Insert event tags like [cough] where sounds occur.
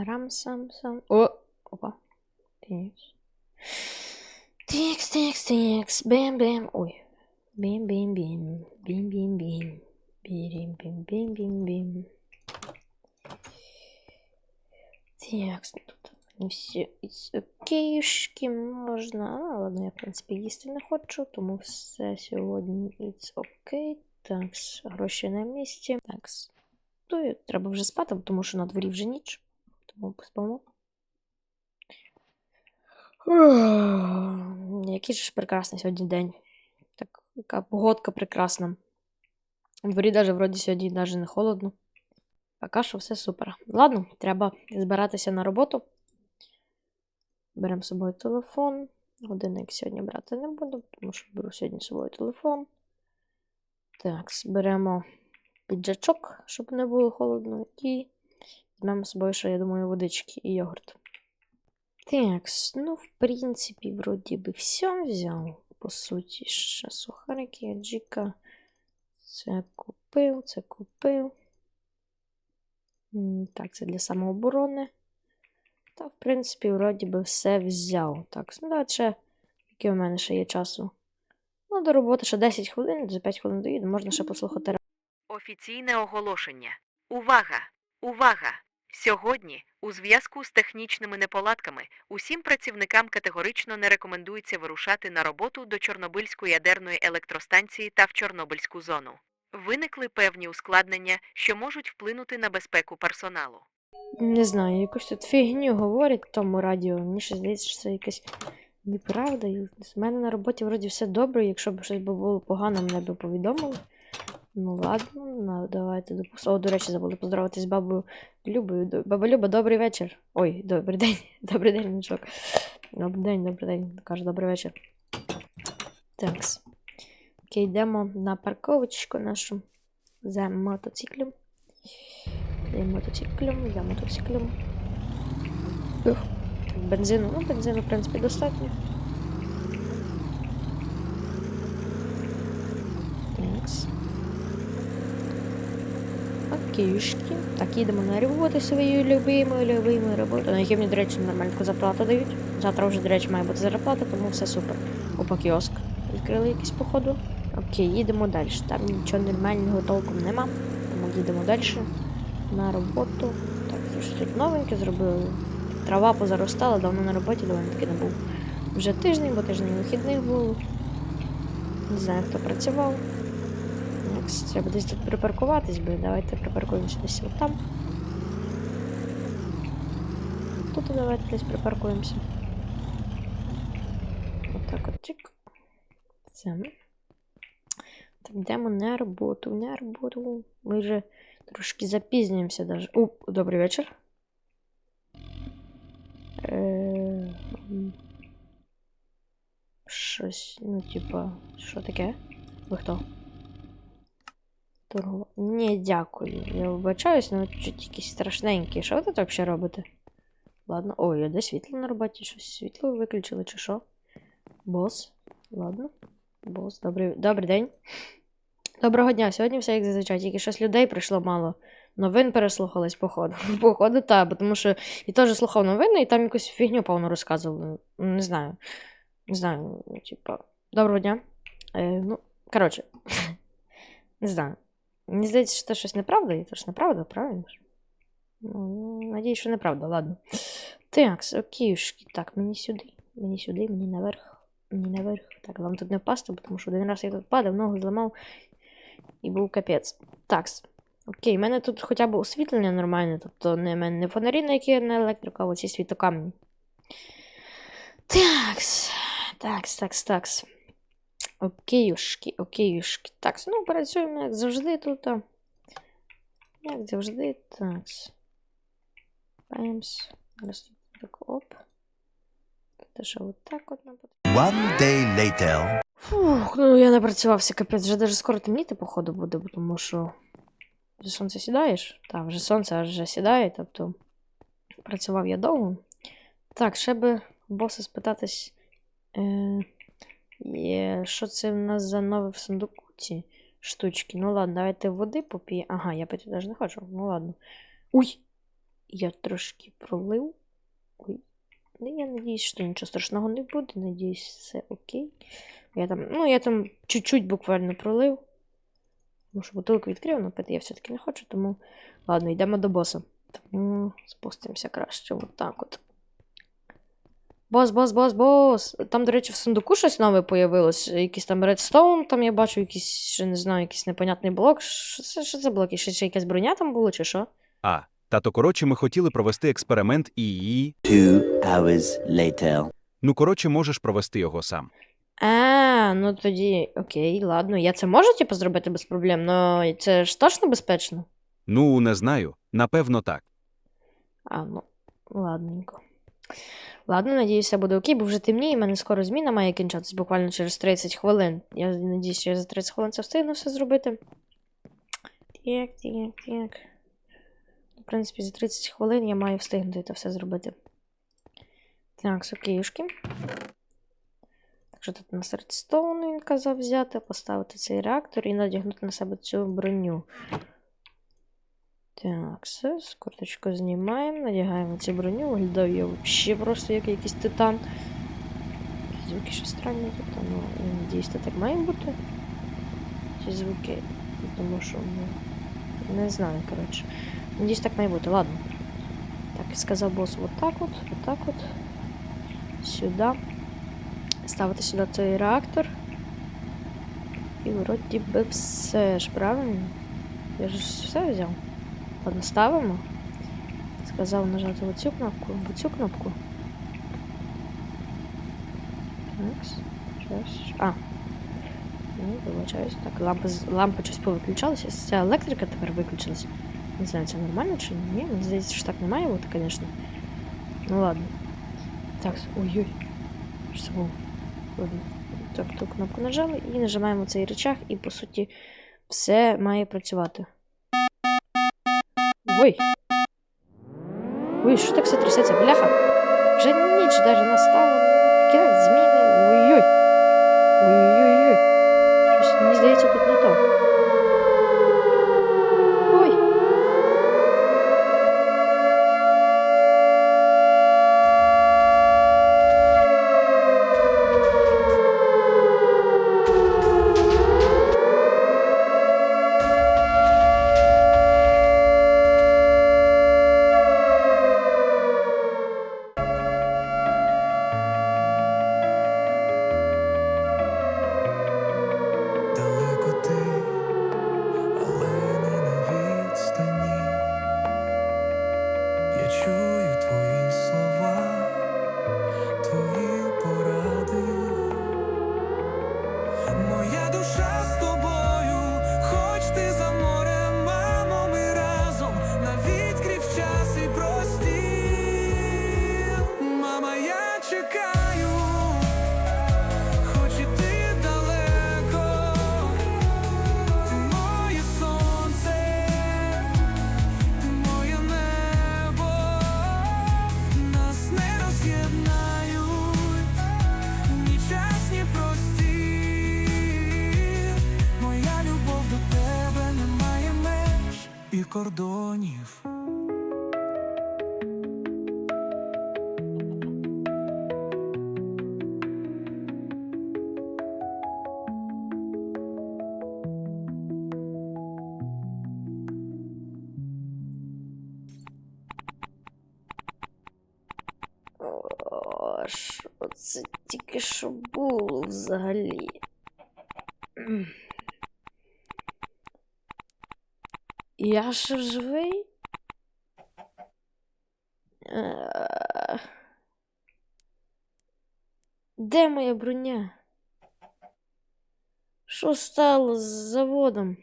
Парам сам сам. О! Опа. Тикс. Тикс, тикс, тикс. Бем. Ой. Бим, бим, бим. Бим, бим, бим. Бирим, бим, бим, бим, бим. Так, тут не все із окейшки можна. А, ладно, я, в принципі, їсти не хочу, тому все сьогодні it's окей. Так, гроші на місці. Так, то треба вже спати, тому що на дворі вже ніч. Тому поспимо. Який же ж прекрасний сьогодні день. Так, яка погодка прекрасна. У дворі навіть вроді сьогодні навіть не холодно. Поки що все супер. Ладно, треба збиратися на роботу. Беремо з собою телефон. Годинник сьогодні брати не буду, тому що беру сьогодні з собою телефон. Так, зберемо піджачок, щоб не було холодно. І візьмемо з собою, ще, я думаю, водички і йогурт. Так, ну, в принципі, вроді би все взяв. По суті, ще сухарики, аджіка. Це купив, це купив. Так, це для самооборони. Та, в принципі, вроді би все взяв. Так, ну давайте ще, який у мене ще є часу. Ну, до роботи ще 10 хвилин, за 5 хвилин доїду, можна ще послухати. Офіційне оголошення. Увага! Увага! Сьогодні, у зв'язку з технічними неполадками, усім працівникам категорично не рекомендується вирушати на роботу до Чорнобильської ядерної електростанції та в Чорнобильську зону. Виникли певні ускладнення, що можуть вплинути на безпеку персоналу. Не знаю, якусь тут фігню говорять тому радіо. Мені ще здається, що це якась неправда. З мене на роботі вроді все добре. Якщо б щось було погано, мене б повідомили. Ну ладно, ну, давайте допустимо. О, до речі, забули поздороватись з бабою Любою. Баба Люба, добрий вечір. Ой, добрий день. [laughs] Добрий день, мішок. Добрий день, добрий день. Каже, добрий вечір. Такс. Окей, йдемо на парковочку нашу за мотоциклем. За мотоциклем, за мотоциклем. Бензину, ну, бензину, в принципі, достатньо. Такс. Окейшки. Так, їдемо на роботу свою любиму, любиму роботу. На якій мені, до речі, нормальну зарплату дають. Завтра вже, до речі, має бути зарплата, тому все супер. Опа, кіоск. Відкрили якийсь походу. Окей, їдемо далі. Там нічого нормального толком нема. Тому їдемо далі на роботу. Так, щось тут новеньке зробили. Трава позаростала, давно на роботі доволі таки не був. Вже тиждень, бо тиждень вихідних було. Не знаю, хто працював. Треба десь тут припаркуватись, бо давайте припаркуємося десь отам. Тут давайте десь припаркуємося. Отак от чик. Це. Так, йдемо на роботу, на роботу. Ми вже трошки запізнюємося даже. О, добрий вечір. Е. Щось, ну, типа, що таке? Ви хто? Торгова. Ні, дякую. Я вибачаюсь, але чуть якісь страшненькі. Що ви тут взагалі робите? Ладно. Ой, а де світло на роботі? Щось світло виключили, чи що? Бос. Ладно. Бос, добрий, добрий день. Доброго дня. Сьогодні все як зазвичай, тільки щось людей прийшло мало. Новин переслухались, походу. [laughs] Походу, так, тому що я теж слухав новини, і там якусь фігню повну розказували. Ну, Не знаю. Не знаю, ну, типа. Доброго дня. Е, ну, коротше. [laughs] Не знаю. Мені здається, що це щось неправда, і це ж неправда, правильно? ж? Ну, надіюсь, що неправда, ладно. Так, окейшки. Так, мені сюди. Мені сюди, мені наверх. Мені наверх. Так, вам тут не впасти, тому що один раз я тут падав, ногу зламав і був капець. Так. Окей, в мене тут хоча б освітлення нормальне, тобто не, мене не фонарі, на які на електрику, а оці світокамні. Такс. Такс, такс, такс. Окейушки, окейушки. Так, ну працюємо як завжди тут. Як завжди, такс. Паймс. Зараз тут так оп. Це що, от так от нам потрібно. One day later. Фух, ну я напрацювався, капець, вже даже скоро темніти, походу, буде, тому що. Вже сонце сідаєш? Так, вже сонце аж вже сідає, тобто працював я довго. Так, ще би боса спитатись, е, є, що це в нас за нове в сундуку ці штучки. Ну ладно, давайте води поп'є. Ага, я пити навіть не хочу. Ну ладно. Уй! я трошки пролив. Ой. Ну, я надіюсь, що нічого страшного не буде. Надіюсь, все окей. Я там, ну, я там чуть-чуть буквально пролив. Тому що бутилку відкрив, але пити я все-таки не хочу, тому. Ладно, йдемо до боса. Тому спустимося краще. От так от. Бос, бос, бос, бос. Там, до речі, в сундуку щось нове появилось. Якийсь там редстоун, там я бачу, якийсь, ще не знаю, якийсь непонятний блок. Що це, що це блок? І Ще, ще якась броня там було, чи що? А, тато, коротше, ми хотіли провести експеримент і. Two hours later. Ну, коротше, можеш провести його сам. А, ну тоді, окей, ладно. Я це можу, типу, зробити без проблем, але це ж точно безпечно. Ну, не знаю. Напевно, так. А, ну, ладненько. Ладно, надіюсь, все буде окей, бо вже темніє, і мене скоро зміна має кінчатися буквально через 30 хвилин. Я надіюсь, що я за 30 хвилин це встигну все зробити. Так, так, так. В принципі, за 30 хвилин я маю встигнути це все зробити. Так, окейшки. Так що тут у нас редстоун він казав взяти, поставити цей реактор і надягнути на себе цю броню. Так, все, курточку знімаємо, надягаємо цю броню, виглядаю я взагалі просто як якийсь титан. Звуки ще странні тут, ну, надіюсь, так має бути. Ці звуки, тому що, ну, не знаю, коротше. Надіюсь, так має бути, ладно. Так, сказав бос, вот так от, вот так от. Сюди. Ставити сюди цей реактор. І вроді би все ж, правильно? Я ж все взяв. Ладно, ставимо. Сказав нажати оцю кнопку, оцю кнопку. А. Ну, вибачаюсь. Так, лампи, з- лампи щось повиключалися. Ця електрика тепер виключилась. Не знаю, це нормально чи ні. Мені здається, що так не має бути, звісно. Ну ладно. Так, ой-ой. Що це було? Ладно. Ту кнопку нажали і нажимаємо цей рычаг, і по суті все має працювати. Ой. Ой, що так все трясеться? Бляха. Вже ніч даже настала. Кінець зміни. Ой-ой. Ой-ой-ой. Щось, мені здається, тут не то. Я чекаю. Тільки що було взагалі? Я ще живий? Е, Де моя броня? Що стало з заводом?